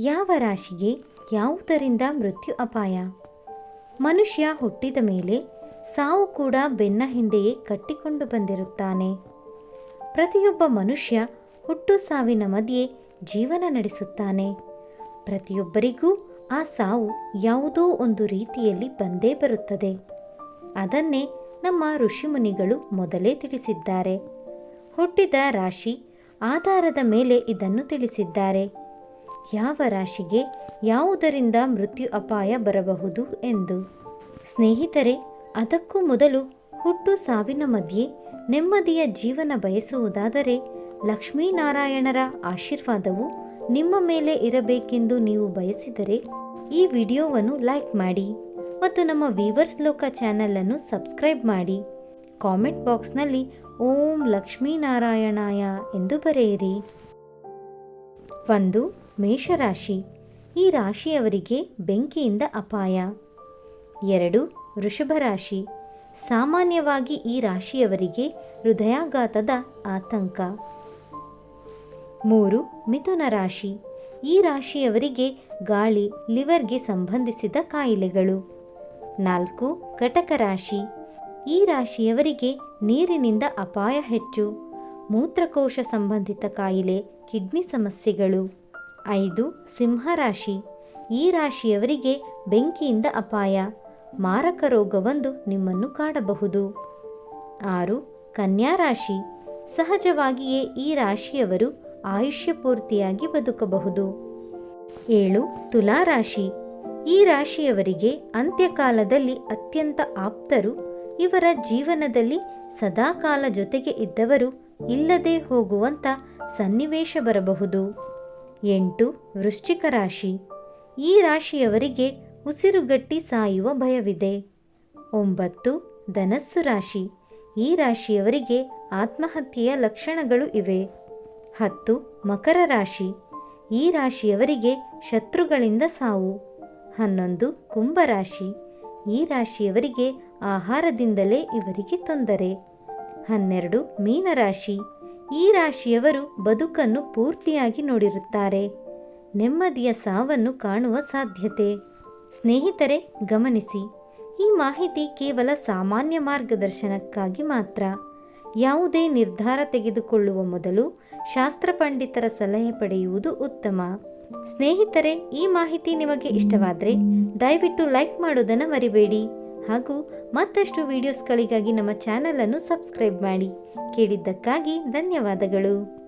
ಯಾವ ರಾಶಿಗೆ ಯಾವುದರಿಂದ ಮೃತ್ಯು ಅಪಾಯ? ಮನುಷ್ಯ ಹುಟ್ಟಿದ ಮೇಲೆ ಸಾವು ಕೂಡ ಬೆನ್ನ ಹಿಂದೆಯೇ ಕಟ್ಟಿಕೊಂಡು ಬಂದಿರುತ್ತಾನೆ. ಪ್ರತಿಯೊಬ್ಬ ಮನುಷ್ಯ ಹುಟ್ಟು ಸಾವಿನ ಮಧ್ಯೆ ಜೀವನ ನಡೆಸುತ್ತಾನೆ. ಪ್ರತಿಯೊಬ್ಬರಿಗೂ ಆ ಸಾವು ಯಾವುದೋ ಒಂದು ರೀತಿಯಲ್ಲಿ ಬಂದೇ ಬರುತ್ತದೆ. ಅದನ್ನೇ ನಮ್ಮ ಋಷಿಮುನಿಗಳು ಮೊದಲೇ ತಿಳಿಸಿದ್ದಾರೆ. ಹುಟ್ಟಿದ ರಾಶಿ ಆಧಾರದ ಮೇಲೆ ಇದನ್ನು ತಿಳಿಸಿದ್ದಾರೆ. ಯಾವ ರಾಶಿಗೆ ಯಾವುದರಿಂದ ಮೃತ್ಯು ಅಪಾಯ ಬರಬಹುದು ಎಂದು? ಸ್ನೇಹಿತರೆ, ಅದಕ್ಕೂ ಮೊದಲು ಹುಟ್ಟು ಸಾವಿನ ಮಧ್ಯೆ ನೆಮ್ಮದಿಯ ಜೀವನ ಬಯಸುವುದಾದರೆ ಲಕ್ಷ್ಮೀನಾರಾಯಣರ ಆಶೀರ್ವಾದವು ನಿಮ್ಮ ಮೇಲೆ ಇರಬೇಕೆಂದು ನೀವು ಬಯಸಿದರೆ ಈ ವಿಡಿಯೋವನ್ನು ಲೈಕ್ ಮಾಡಿ ಮತ್ತು ನಮ್ಮ ವೀವರ್ಸ್ ಲೋಕ ಚಾನಲನ್ನು ಸಬ್ಸ್ಕ್ರೈಬ್ ಮಾಡಿ. ಕಾಮೆಂಟ್ ಬಾಕ್ಸ್ನಲ್ಲಿ ಓಂ ಲಕ್ಷ್ಮೀನಾರಾಯಣಾಯ ಎಂದು ಬರೆಯಿರಿ. ಒಂದು ಮೇಷರಾಶಿ. ಈ ರಾಶಿಯವರಿಗೆ ಬೆಂಕಿಯಿಂದ ಅಪಾಯ. ಎರಡು, ವೃಷಭ ರಾಶಿ. ಸಾಮಾನ್ಯವಾಗಿ ಈ ರಾಶಿಯವರಿಗೆ ಹೃದಯಾಘಾತದ ಆತಂಕ. ಮೂರು, ಮಿಥುನ ರಾಶಿ. ಈ ರಾಶಿಯವರಿಗೆ ಗಾಳಿ, ಲಿವರ್ಗೆ ಸಂಬಂಧಿಸಿದ ಕಾಯಿಲೆಗಳು. ನಾಲ್ಕು ಕಟಕ ರಾಶಿ. ಈ ರಾಶಿಯವರಿಗೆ ನೀರಿನಿಂದ ಅಪಾಯ ಹೆಚ್ಚು. ಮೂತ್ರಕೋಶ ಸಂಬಂಧಿತ ಕಾಯಿಲೆ, ಕಿಡ್ನಿ ಸಮಸ್ಯೆಗಳು. ಐದು ಸಿಂಹರಾಶಿ. ಈ ರಾಶಿಯವರಿಗೆ ಬೆಂಕಿಯಿಂದ ಅಪಾಯ. ಮಾರಕ ರೋಗವೊಂದು ನಿಮ್ಮನ್ನು ಕಾಡಬಹುದು. ಆರು ಕನ್ಯಾ ರಾಶಿ. ಸಹಜವಾಗಿಯೇ ಈ ರಾಶಿಯವರು ಆಯುಷ್ಯ ಪೂರ್ತಿಯಾಗಿ ಬದುಕಬಹುದು. ಏಳು ತುಲಾ ರಾಶಿ. ಈ ರಾಶಿಯವರಿಗೆ ಅಂತ್ಯಕಾಲದಲ್ಲಿ ಅತ್ಯಂತ ಆಪ್ತರು, ಇವರ ಜೀವನದಲ್ಲಿ ಸದಾಕಾಲ ಜೊತೆಗೆ ಇದ್ದವರು ಇಲ್ಲದೆ ಹೋಗುವಂಥ ಸನ್ನಿವೇಶ ಬರಬಹುದು. ಎಂಟು ವೃಶ್ಚಿಕ ರಾಶಿ. ಈ ರಾಶಿಯವರಿಗೆ ಉಸಿರುಗಟ್ಟಿ ಸಾಯುವ ಭಯವಿದೆ. ಒಂಬತ್ತು ಧನಸ್ಸು ರಾಶಿ. ಈ ರಾಶಿಯವರಿಗೆ ಆತ್ಮಹತ್ಯೆಯ ಲಕ್ಷಣಗಳು ಇವೆ. ಹತ್ತು ಮಕರ ರಾಶಿ. ಈ ರಾಶಿಯವರಿಗೆ ಶತ್ರುಗಳಿಂದ ಸಾವು. ಹನ್ನೊಂದು ಕುಂಭರಾಶಿ ಈ ರಾಶಿಯವರಿಗೆ ಆಹಾರದಿಂದಲೇ ಇವರಿಗೆ ತೊಂದರೆ. ಹನ್ನೆರಡು ಮೀನರಾಶಿ. ಈ ರಾಶಿಯವರು ಬದುಕನ್ನು ಪೂರ್ತಿಯಾಗಿ ನೋಡಿರುತ್ತಾರೆ. ನೆಮ್ಮದಿಯ ಸಾವನ್ನು ಕಾಣುವ ಸಾಧ್ಯತೆ. ಸ್ನೇಹಿತರೆ, ಗಮನಿಸಿ. ಈ ಮಾಹಿತಿ ಕೇವಲ ಸಾಮಾನ್ಯ ಮಾರ್ಗದರ್ಶನಕ್ಕಾಗಿ ಮಾತ್ರ. ಯಾವುದೇ ನಿರ್ಧಾರ ತೆಗೆದುಕೊಳ್ಳುವ ಮೊದಲು ಶಾಸ್ತ್ರ ಪಂಡಿತರ ಸಲಹೆ ಪಡೆಯುವುದು ಉತ್ತಮ. ಸ್ನೇಹಿತರೆ, ಈ ಮಾಹಿತಿ ನಿಮಗೆ ಇಷ್ಟವಾದರೆ ದಯವಿಟ್ಟು ಲೈಕ್ ಮಾಡೋದನ್ನು ಮರಿಬೇಡಿ. ಹಾಗೂ ಮತ್ತಷ್ಟು ವಿಡಿಯೋಸ್ಗಳಿಗಾಗಿ ನಮ್ಮ ಚಾನಲನ್ನು ಸಬ್ಸ್ಕ್ರೈಬ್ ಮಾಡಿ. ಕೇಳಿದ್ದಕ್ಕಾಗಿ ಧನ್ಯವಾದಗಳು.